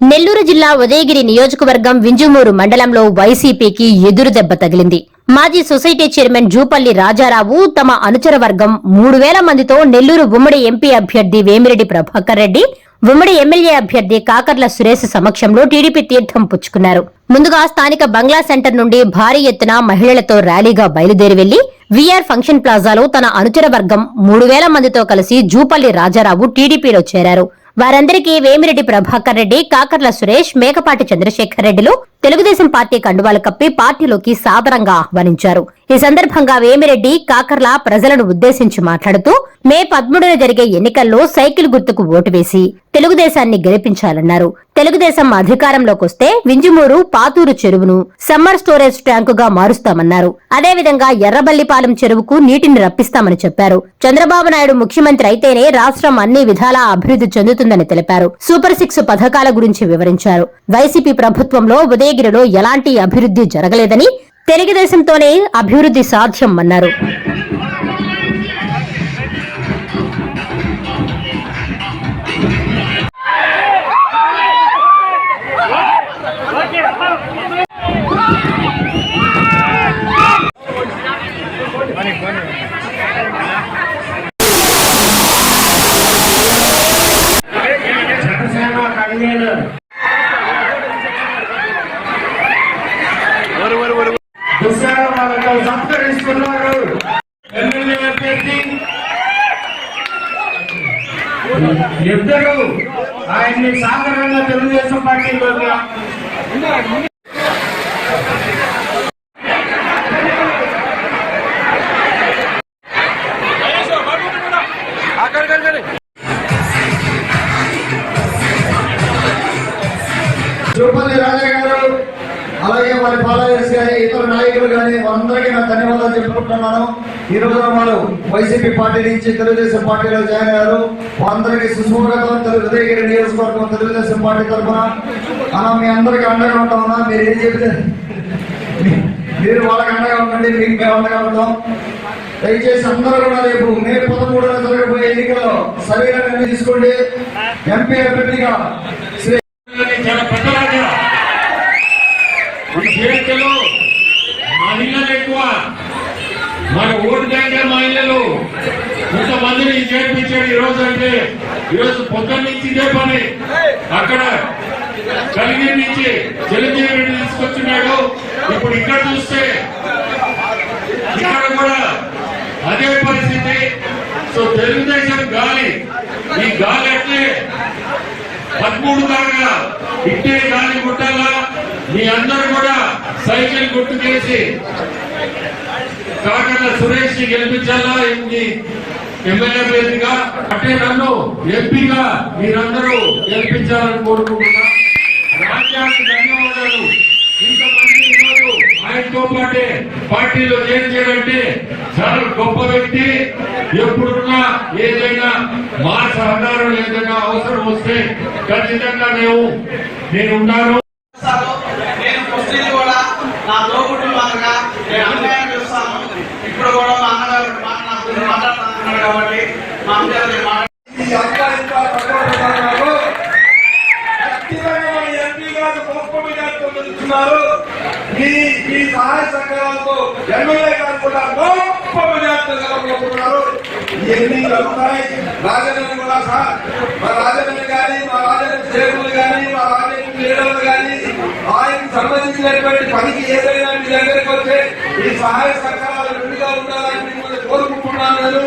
నెల్లూరు జిల్లా ఉదయగిరి నియోజకవర్గం వింజుమూరు మండలంలో వైసీపీకి ఎదురు దెబ్బ తగిలింది. మాజీ సొసైటీ చైర్మన్ జూపల్లి రాజారావు తమ అనుచర వర్గం మూడు వేల మందితో నెల్లూరు ఉమ్మడి ఎంపీ అభ్యర్థి వేమిరెడ్డి ప్రభాకర్ రెడ్డి ఉమ్మడి ఎమ్మెల్యే అభ్యర్థి కాకర్ల సురేష్ సమక్షంలో టీడీపీ తీర్థం పుచ్చుకున్నారు. ముందుగా స్థానిక బంగ్లా సెంటర్ నుండి భారీ ఎత్తున మహిళలతో ర్యాలీగా బయలుదేరి వెళ్ళి వీఆర్ ఫంక్షన్ ప్లాజాలో తన అనుచర వర్గం మూడు వేల మందితో కలిసి జూపల్లి రాజారావు టీడీపీలో చేరారు. వారందరికీ వేమిరెడ్డి ప్రభాకర్ రెడ్డి కాకర్ల సురేష్ మేకపాటి చంద్రశేఖర్ రెడ్డిలు తెలుగుదేశం పార్టీ కండువాలు కప్పి పార్టీలోకి సాదరంగా ఆహ్వానించారు. ఈ సందర్భంగా వేమిరెడ్డి కాకర్ల ప్రజలను ఉద్దేశించి మాట్లాడుతూ మే పదమూడున జరిగే ఎన్నికల్లో సైకిల్ గుర్తుకు ఓటు వేసి తెలుగుదేశాన్ని గెలిపించాలన్నారు. తెలుగుదేశం అధికారంలోకి వస్తే వింజమూరు పాతూరు చెరువును సమ్మర్ స్టోరేజ్ ట్యాంకుగా మారుస్తామన్నారు. అదేవిధంగా ఎర్రబల్లిపాలెం చెరువుకు నీటిని రప్పిస్తామని చెప్పారు. చంద్రబాబు నాయుడు ముఖ్యమంత్రి అయితేనే రాష్ట్రం అన్ని విధాలా అభివృద్ధి చెందుతుందని తెలిపారు. సూపర్ సిక్స్ పథకాల గురించి వివరించారు. వైసీపీ ప్రభుత్వంలో ఉదయగిరిలో ఎలాంటి అభివృద్ధి జరగలేదని తెలుగుదేశంతోనే అభివృద్ధి సాధ్యం అన్నారు. సంస్కరిస్తున్నారు ఎమ్మెల్యే అభ్యర్థి ఇద్దరు ఆయన్ని సాధారణంగా తెలుగుదేశం పార్టీలోకి నాయకులు కానీ అందరికీ నా ధన్యవాదాలు చెప్పుకుంటున్నాను. ఈ వాళ్ళు వైసీపీ పార్టీ నుంచి తెలుగుదేశం పార్టీలో జాయిన్ అయ్యారు. వారందరికీ సుస్వాగతం. హృదయగిరి నియోజకవర్గం తెలుగుదేశం పార్టీ తరఫున. అలా మీ అందరికీ అండగా ఉంటామన్నా మీరు ఏం చెబితే మీరు వాళ్ళకి అండగా ఉండండి మీకు మేము అండగా ఉంటాం. దయచేసి అందరూ కూడా రేపు మే పదమూడున జరగబోయే ఎన్నికల్లో సరైన నిర్ణయం తీసుకోండి. ఎంపీ అభ్యర్థిగా శ్రీ చాలా పెద్దలాగా మన చేతిలో ఇళ్ళలు ఎక్కువ మన ఓటు బ్యాంక్ ఇళ్ళలు కొంతమందిని చేర్పించాడు ఈ అంటే ఈరోజు పొద్దున్న నుంచి ఇదే పని. అక్కడ కలిగిరి నుంచి చిరంజీవి రెడ్డి తీసుకొచ్చున్నాడు. ఇప్పుడు ఇక్కడ చూస్తే ఇక్కడ కూడా అదే పరిస్థితి. సో తెలుగుదేశం గాలి ఈ గాలి అంటే పదమూడు దాకా ఇట్టే గాలి కొట్టాలా? మీ అందరు కూడా సైకిల్ గుర్తు చేసి కాకర్ల సురేష్ని గెలిపించాలా? ఏంటి ఎమ్మెల్యే అభ్యర్థిగా అంటే నన్ను ఎంపీగా మీరందరూ గెలిపించాలని కోరుకుంటున్నా. రాజ్యానికి ధన్యవాదాలు. ఇంతమంది ఈరోజు ఆయనతో పాటే పార్టీలో చేంజ్ చేయాలంటే చాలా గొప్ప వ్యక్తి. ఎప్పుడున్నా ఏదైనా మా సహకారం ఏదైనా అవసరం వస్తే ఖచ్చితంగా మేము నేను ఉన్నాను చేస్తాను. నేను ముస్లిం కూడా నా తోబుట్టు మాదిరిగా నేను అన్యాయం చేస్తాను ఇప్పుడు కూడా మా అన్నగారు మాట నా గురించి మాట్లాడుతున్నాడు కాబట్టి మా అమ్మగారు నేను మాట్లాడుతున్నాను. ఈ అక్క ఇంకా పట్టుకుంటున్నారు. ఖచ్చితంగా మన ఎంపీ గారు మీ మీ సహాయ సహకారాలతో ఎమ్మెల్యే గారు కూడా గొప్ప మెజార్టీతో రాజధాని కూడా సార్ మా రాజధాని కానీ మా రాజధాని సేవలు కానీ మా రాజధాని లీడర్లు కానీ ఆయనకు సంబంధించినటువంటి పనికి ఏదైనా మీ దగ్గరికి వస్తే ఈ సహాయ సహకారాలు ధన్యవాదాలు.